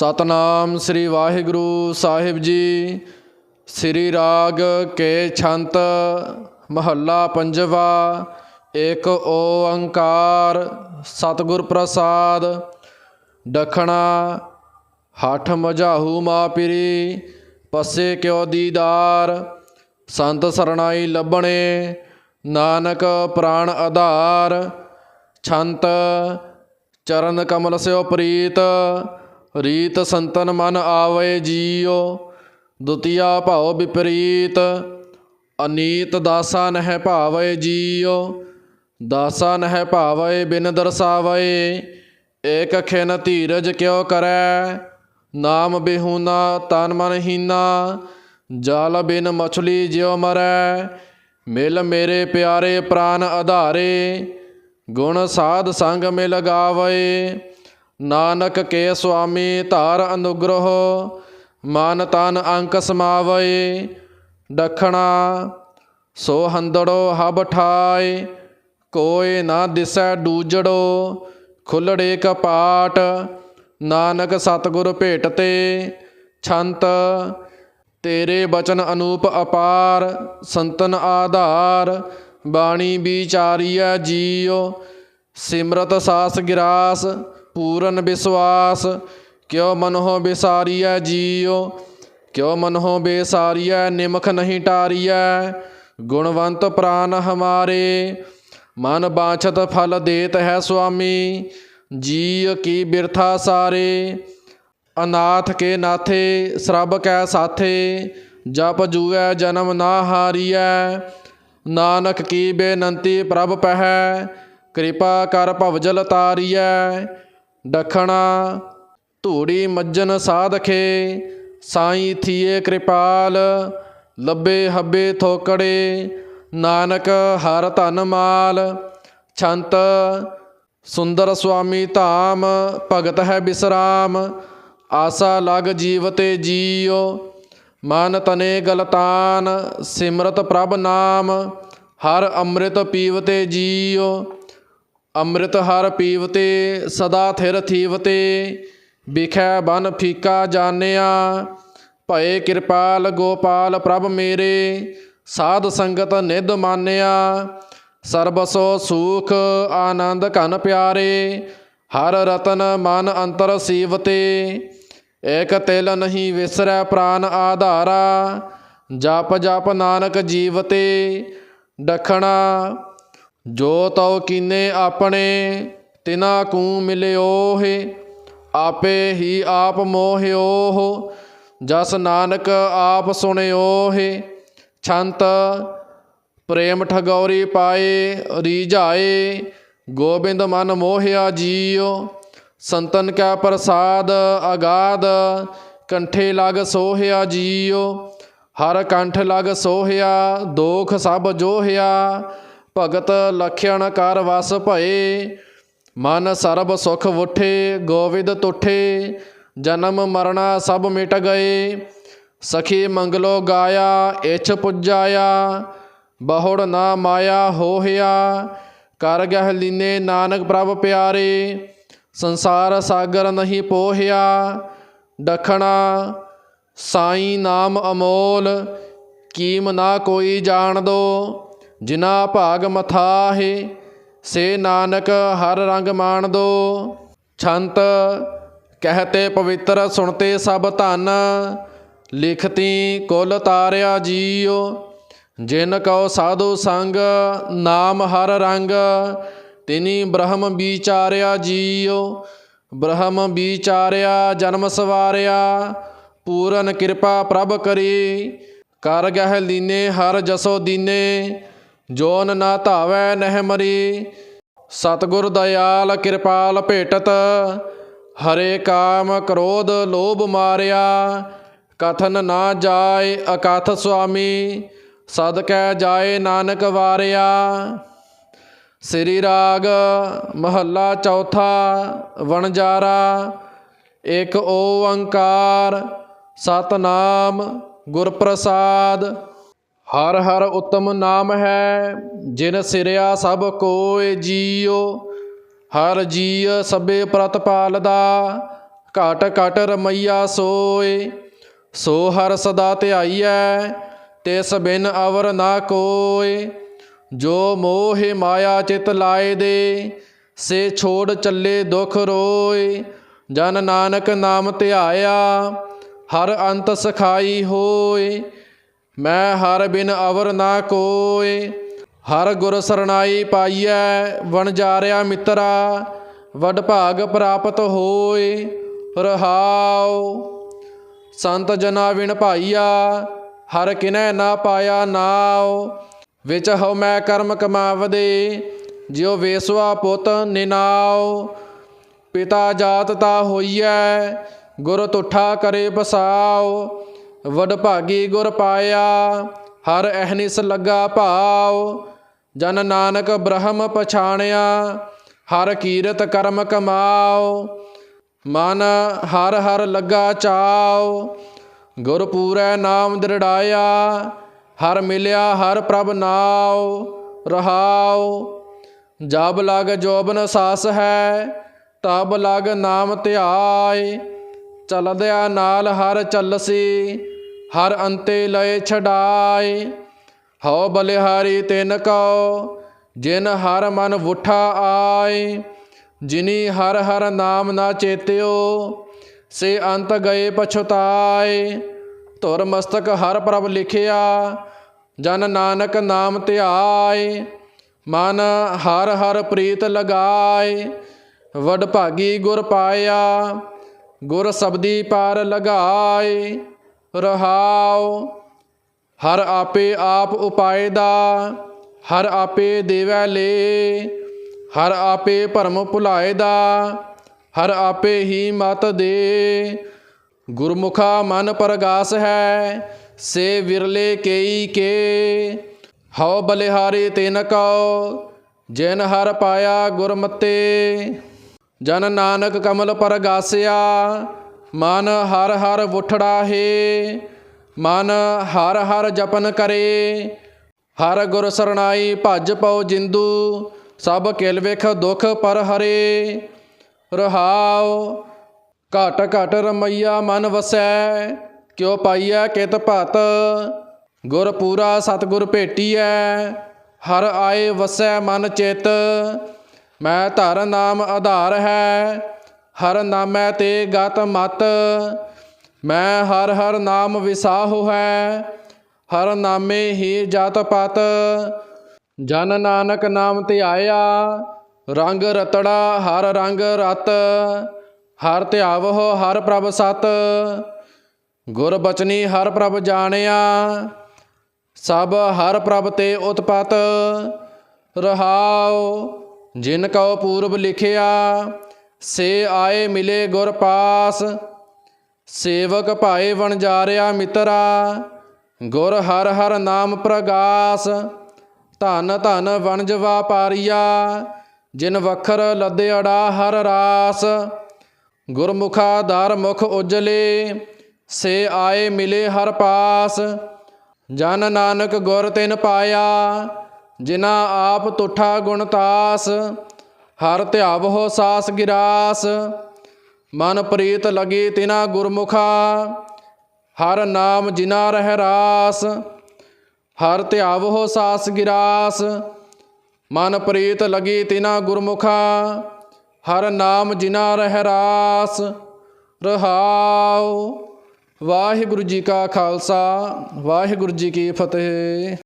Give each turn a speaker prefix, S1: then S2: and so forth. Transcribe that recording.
S1: ਸਤਨਾਮ ਸ੍ਰੀ ਵਾਹਿਗੁਰੂ ਸਾਹਿਬ ਜੀ। ਸ੍ਰੀ ਰਾਗ ਕੇ ਛੰਤ, ਮਹੱਲਾ ਪੰਜਵਾ, ਏਕ ਓੰਕਾਰ, ਸਤਿਗੁਰ ਪ੍ਰਸਾਦ ਦਖਣਾ ਹਠ ਮਝਾਹੂ ਮਾਪਿਰੀ, ਪਸੇ ਕਿਉ ਦੀਦਾਰ, ਸੰਤ ਸਰਣਾਈ ਲੱਭਣੇ, ਨਾਨਕ ਪ੍ਰਾਣ ਆਧਾਰ, ਛੰਤ, ਚਰਨ ਕਮਲ ਸਿਓ ਪ੍ਰੀਤ ਰੀਤ ਸੰਤਨ ਮਨ ਆਵੇ ਜੀਉ, ਦੁਤੀਆ ਭਾਉ ਵਿਪਰੀਤ, ਅਨੀਤ ਦਾਸਾ ਨਹਿ ਭਾਵੇ ਜੀਉ, ਦਾਸਾ ਨਹਿ ਭਾਵੇ ਬਿਨ ਦਰਸਾਵੇ, ਏਕ ਖਿਨ ਧੀਰਜ ਕਿਉ ਕਰੈ, ਨਾਮ ਬਿਹੂਨਾ ਤਨ ਮਨ ਹੀਨਾ, ਜਲ ਬਿਨ ਮਛਲੀ ਜਿਉ ਮਰੈ, ਮਿਲ ਮੇਰੇ ਪਿਆਰੇ ਪ੍ਰਾਨ ਆਧਾਰੇ, ਗੁਣ ਸਾਧ ਸੰਗ ਮਿਲ ਗਾਵੇ। ਨਾਨਕ ਕੇ ਸੁਆਮੀ ਧਾਰ ਅਨੁਗ੍ਰਹ, ਮਨ ਤਨ ਅੰਕ ਸਮਾਵੇ ਦਖਣਾ ਸੋ ਹੰਦੜੋ ਹਬ ਠਾਏ ਕੋਏ ਨਾ ਦਿਸੈ ਡੂਜੜੋ ਖੁੱਲੜੇ ਕਪਾਟ, ਨਾਨਕ ਸਤਿਗੁਰ ਭੇਟ ਤੇ ਛੰਤ ਤੇਰੇ ਬਚਨ ਅਨੂਪ ਅਪਾਰ, ਸੰਤਨ ਆਧਾਰ, ਬਾਣੀ ਵਿਚਾਰੀਐ ਜੀਉ, ਸਿਮਰਤ ਸਾਸ ਗਿਰਾਸ ਪੂਰਨ ਵਿਸਵਾਸ, ਕਿਉ ਮਨਹੁ ਬਿਸਾਰੀਐ ਜੀਉ, ਕਿਉ ਮਨਹੁ ਬੇਸਾਰੀਐ ਨਿਮਖ ਨਹੀਂ ਟਾਰੀਐ, ਗੁਣਵੰਤ ਪ੍ਰਾਨ ਹਮਾਰੇ, ਮਨ ਬਾਛਤ ਫਲ ਦੇਤ ਹੈ ਸੁਆਮੀ ਜੀ ਕੀ ਬਿਰਥਾ ਸਾਰੇ, ਅਨਾਥ ਕੇ ਨਾਥੇ, ਸਰਬ ਕੈ ਸਾਥੇ, ਜਪ ਜੂਐ ਜਨਮ ਨਾ ਹਾਰੀਐ, ਨਾਨਕ ਕੀ ਬੇਨੰਤੀ ਪ੍ਰਭ ਪਹਿ ਕਿਰਪਾ ਕਰ ਭਵਜਲ ਤਾਰੀਐ ਦਖਣਾ ਧੂੜੀ ਮੱਜਨ ਸਾਧਖੇ, ਸਾਈ ਥੀਏ ਕਿਰਪਾਲ, ਲੱਭੇ ਹੱਬੇ ਥੋਕੜੇ, ਨਾਨਕ ਹਰ ਧਨ ਮਾਲ, ਛੰਤ ਸੁੰਦਰ ਸੁਆਮੀ ਧਾਮ, ਭਗਤ ਹੈ ਬਿਸਰਾਮ, ਆਸਾ ਲਗ ਜੀਵ ਤੇ ਜੀਉ, ਮਨ ਤਨੇ ਗਲਤਾਨ, ਸਿਮਰਤ ਪ੍ਰਭ ਨਾਮ, ਹਰ ਅੰਮ੍ਰਿਤ ਪੀਵ ਤੇ ਜੀਉ। ਅੰਮ੍ਰਿਤ ਹਰ ਪੀਵਤੇ, ਸਦਾ ਥਿਰ ਥੀਵਤੇ, ਵਿਖੈ ਬਨ ਫੀਕਾ ਜਾਣਿਆ। ਭਏ ਕਿਰਪਾਲ ਗੋਪਾਲ ਪ੍ਰਭ ਮੇਰੇ, ਸਾਧ ਸੰਗਤ ਨਿਧ ਮਾਨਿਆ। ਸਰਬਸੋ ਸੁਖ ਆਨੰਦ ਘਨ ਪਿਆਰੇ, ਹਰ ਰਤਨ ਮਨ ਅੰਤਰ ਸੀਵਤੇ। ਏਕ ਤਿਲ ਨਹੀਂ ਵਿਸਰੈ ਪ੍ਰਾਨ ਆਧਾਰਾ, ਜਪ ਜਪ ਨਾਨਕ ਜੀਵਤੇ। ਦਖਣਾ ਜੋ ਤਉ ਕੀਨੇ ਆਪਣੇ, ਤਿਨਾ ਕੂ ਮਿਲਿਓਹਿ ਆਪੇ ਹੀ ਆਪ ਮੋਹਿਓ ਜਸ ਨਾਨਕ ਆਪ ਸੁਣਿਓਹਿ ਛੰਤ ਪ੍ਰੇਮ ਠਗੌਰੀ ਪਾਏ, ਰੀਝਾਏ, ਗੋਬਿੰਦ ਮਨ ਮੋਹਿਆ ਜੀਓ ਸੰਤਨ ਕਾ ਪ੍ਰਸਾਦ ਅਗਾਧ ਕੰਠੇ ਲਗ ਸੋਹਿਆ ਜੀਓ ਹਰ ਕੰਠ ਲਗ ਸੋਹਿਆ, ਦੋਖ ਸਭ ਜੋਹਿਆ ਭਗਤ ਲਖਿਆਣ ਕਰ ਵਸ ਭਏ, ਮਨ ਸਰਬ ਸੁਖ ਉਠੇ, ਗੋਵਿੰਦ ਤੁਠੇ, ਜਨਮ ਮਰਣਾ ਸਭ ਮਿਟ ਗਏ। ਸਖੀ ਮੰਗਲੋ ਗਾਇਆ, ਇਛ ਪੁਜਾਇਆ, ਬਹੁੜ ਨਾ ਮਾਇਆ ਹੋਹਿਆ, ਕਰ ਗਹਿ ਲੀਨੇ ਨਾਨਕ ਪ੍ਰਭ ਪਿਆਰੇ, ਸੰਸਾਰ ਸਾਗਰ ਨਹੀਂ ਪੋਹਿਆ ਦਖਣਾ ਸਾਈ ਨਾਮ ਅਮੋਲ, ਕੀਮ ਨਾ ਕੋਈ ਜਾਣ ਦੋ। ਜਿਨਾ ਭਾਗ ਮਥਾਹੇ, ਸੇ ਨਾਨਕ ਹਰ ਰੰਗ ਮਾਣ ਦੋ। ਛੰਤ ਕਹਤੇ ਪਵਿੱਤਰ, ਸੁਣਤੇ ਸਭ ਧਨ। ਲਿਖਤੀ ਕੁਲ ਤਾਰਿਆ ਜੀਓ ਜਿਨ ਕਉ ਸਾਧੂ ਸੰਗ, ਨਾਮ ਹਰ ਰੰਗ। ਤਿਨੀ ਬ੍ਰਹਮ ਵਿਚਾਰਿਆ ਜੀਓ ਬ੍ਰਹਮ ਵਿਚਾਰਿਆ ਜਨਮ ਸਵਾਰਿਆ। ਪੂਰਨ ਕਿਰਪਾ ਪ੍ਰਭ ਕਰੀ, ਕਰ ਗਹਿ ਲੀਨੇ, ਹਰ ਜਸੋ ਦੀਨੇ। ਜੋਨ ਨਾ ਧਾਵੈ ਨਹਿ ਮਰੀ, ਸਤਿਗੁਰ ਦਇਆਲ ਕਿਰਪਾਲ ਭੇਟਤ, ਹਰੇ ਕਾਮ ਕ੍ਰੋਧ ਲੋਭ ਮਾਰਿਆ, ਕਥਨ ਨਾ ਜਾਏ ਅਕਥ ਸੁਆਮੀ, ਸਦਕੈ ਜਾਏ ਨਾਨਕ ਵਾਰਿਆ। ਸ੍ਰੀ ਰਾਗ ਮਹੱਲਾ ਚੌਥਾ, ਵਣਜਾਰਾ ਇਕ ਓੰਕਾਰ, ਸਤਨਾਮ ਗੁਰ ਪ੍ਰਸਾਦ ਹਰ ਹਰ ਉਤਮ ਨਾਮ ਹੈ, ਜਿਨ ਸਿਰਿਆ ਸਭ ਕੋਇ ਜੀਉ। ਹਰ ਜੀਅ ਸਭੇ ਪ੍ਰਤਪਾਲਦਾ ਘਟ ਘਟ ਰਮਈਆ ਸੋਏ ਸੋ ਹਰ ਸਦਾ ਧਿਆਈਐ, ਤਿਸ ਬਿਨ ਅਵਰ ਨਾ ਕੋਏ ਜੋ ਮੋਹ ਮਾਇਆ ਚਿਤ ਲਾਏ ਦੇ, ਸੇ ਛੋੜ ਚੱਲੇ ਦੁਖ ਰੋਏ ਜਨ ਨਾਨਕ ਨਾਮ ਧਿਆਇਆ, ਹਰ ਅੰਤ ਸਖਾਈ ਹੋਏ ਮੈਂ ਹਰ ਬਿਨ ਅਵਰ ਨਾ ਕੋਏ, ਹਰ ਗੁਰ ਸਰਣਾਈ ਪਾਈਐ ਵਣਜਾਰਿਆ ਮਿੱਤਰਾ, ਵਡ ਭਾਗ ਪ੍ਰਾਪਤ ਹੋਏ, ਰਹਾਉ। ਸੰਤ ਜਨਾ ਵਿਣ ਭਾਈਆ, ਹਰ ਕਿਨੈ ਨਾ ਪਾਇਆ ਨਾਉ। ਵਿੱਚ ਹਉ ਮੈਂ ਕਰਮ ਕਮਾਵਦੇ, ਜਿਉ ਵੇਸਵਾ ਪੁੱਤ ਨਿਨਾਉ। ਪਿਤਾ ਜਾਤ ਤਾ ਹੋਈਐ, ਗੁਰ ਤੁਠਾ ਕਰੇ ਬਸਾਉ ਵਡ ਭਾਗੀ ਗੁਰ ਪਾਇਆ, ਹਰ ਅਹਨਿਸ ਲੱਗਾ ਭਾਉ, ਜਨ ਨਾਨਕ ਬ੍ਰਹਮ ਪਛਾਣਿਆ, ਹਰ ਕੀਰਤ ਕਰਮ ਕਮਾਉ, ਮਨ ਹਰ ਹਰ ਲੱਗਾ ਚਾਉ, ਗੁਰ ਪੂਰੈ ਨਾਮ ਦ੍ਰਿੜਾਇਆ, ਹਰ ਮਿਲਿਆ ਹਰ ਪ੍ਰਭ ਨਾਉ, ਰਹਾਉ, ਜਬ ਲਗ ਜੋਬਨ ਸਾਸ ਹੈ, ਤਬ ਲਗ ਨਾਮ ਧਿਆਏ, ਚਲਦਿਆ ਨਾਲ ਹਰ ਚੱਲਸੀ ਹਰ ਅੰਤੇ ਲਏ ਛਡਾਏ, ਹਉ ਬਲਿਹਾਰੀ ਤਿਨ ਕਉ, ਜਿਨ ਹਰ ਮਨ ਵੁਠਾ ਆਏ, ਜਿਨੀ ਹਰ ਹਰ ਨਾਮ ਨਾ ਚੇਤਿਓ, ਸੇ ਅੰਤ ਗਏ ਪਛਤਾਏ। ਧੁਰ ਮਸਤਕ ਹਰ ਪ੍ਰਭ ਲਿਖਿਆ, ਜਨ ਨਾਨਕ ਨਾਮ ਧਿਆਏ, ਮਨ ਹਰ ਹਰ ਪ੍ਰੀਤ ਲਗਾਏ। ਵਡ ਭਾਗੀ ਗੁਰ ਪਾਇਆ, ਗੁਰ ਸਬਦੀ ਪਾਰ ਲਗਾਏ। ਰਹਾਉ। ਹਰ ਆਪੇ ਆਪ ਉਪਾਏ ਦਾ, ਹਰ ਆਪੇ ਦੇਵੈ ਲੇ। ਹਰ ਆਪੇ ਭਰਮ ਭੁਲਾਏ ਦਾ, ਹਰ ਆਪੇ ਹੀ ਮਤ ਦੇ। ਗੁਰਮੁਖਾ ਮਨ ਪਰਗਾਸ ਹੈ, ਸੇ ਵਿਰਲੇ ਕੇਈ ਕੇ। ਹਉ ਬਲਿਹਾਰੇ ਤਿਨ ਕਉ, ਜਿਨ ਹਰ ਪਾਇਆ ਗੁਰਮਤੇ। ਜਨ ਨਾਨਕ ਕਮਲ ਪਰਗਾਸਿਆ ਮਨ ਹਰ ਹਰ ਉਠੜਾ ਹੈ ਮਨ ਹਰ ਹਰ ਜਪਨ ਕਰੇ। ਹਰ ਗੁਰ ਸਰਣਾਈ ਭਜ ਪਉ ਜਿੰਦੂ, ਸਭ ਕਿਲ ਵੇਖ ਦੁਖ ਪਰ ਹਰੇ। ਰਹਾਉ, ਘਟ ਘਟ ਰਮਈਆ ਮਨ ਵਸੈ, ਕਿਉ ਪਾਈਐ ਕਿਤ ਭਤ। ਗੁਰ ਪੂਰਾ ਸਤਿਗੁਰ ਭੇਟੀਐ, ਹਰ ਆਏ ਵਸੈ ਮਨ ਚਿਤ। ਮੈਂ ਧਰ ਨਾਮ ਆਧਾਰ ਹੈ ਹਰ ਨਾਮੈ ਤੇ ਗਤ ਮਤ, ਮੈਂ ਹਰ ਹਰ ਨਾਮ ਵਿਸਾਹੋ ਹੈ, ਹਰ ਨਾਮੇ ਹੀ ਜਤ ਪਤ। ਜਨ ਨਾਨਕ ਨਾਮ ਤੇ ਆਇਆ, ਰੰਗ ਰਤੜਾ ਹਰ ਰੰਗ ਰਤ, ਹਰ ਧਿਆਵਹੁ ਹਰ ਪ੍ਰਭ ਸਤ। ਗੁਰ ਬਚਨੀ ਹਰ ਪ੍ਰਭ ਜਾਣਿਆ, ਸਭ ਹਰ ਪ੍ਰਭ ਤੇ ਉਤਪਤ। ਰਹਾਉ ਜਿਨ ਕਉ ਪੂਰਬ ਲਿਖਿਆ ਸੇ ਆਏ ਮਿਲੇ ਗੁਰ ਪਾਸ, ਸੇਵਕ ਭਾਏ ਵਣਜਾਰਿਆ ਮਿੱਤਰਾ, ਗੁਰ ਹਰ ਹਰ ਨਾਮ ਪ੍ਰਗਾਸ, ਧਨ ਧਨ ਵਣਜ ਵਾਪਾਰੀਆ ਜਿਨ ਵਖਰ ਲੱਦਿਅੜਾ ਹਰ ਰਾਸ, ਗੁਰਮੁਖਾ ਦਰ ਮੁਖ ਉਜਲੇ, ਸੇ ਆਏ ਮਿਲੇ ਹਰ ਪਾਸ, ਜਨ ਨਾਨਕ ਗੁਰ ਤਿਨ ਪਾਇਆ ਜਿਨਾ ਆਪ ਤੁਠਾ ਗੁਣਤਾਸ ਹਰ ਧਿਆਵਹੁ ਸਾਸ ਗਿਰਾਸ, ਮਨ ਪ੍ਰੀਤ ਲਗੀ ਤਿਨਾ ਗੁਰਮੁਖਾ, ਹਰ ਨਾਮ ਜਿਨਾ ਰਹਿ ਰਾਸ, ਹਰ ਧਿਆਵਹੁ ਸਾਸ ਗਿਰਾਸ, ਮਨ ਪ੍ਰੀਤ ਲਗੀ ਤਿਨਾ ਗੁਰਮੁਖਾ, ਹਰ ਨਾਮ ਜਿਨਾ ਰਹਿ ਰਾਸ, ਰਹਾਉ। ਵਾਹਿਗੁਰੂ ਜੀ ਕਾ ਖਾਲਸਾ, ਵਾਹਿਗੁਰੂ ਜੀ ਕੀ ਫਤਿਹ।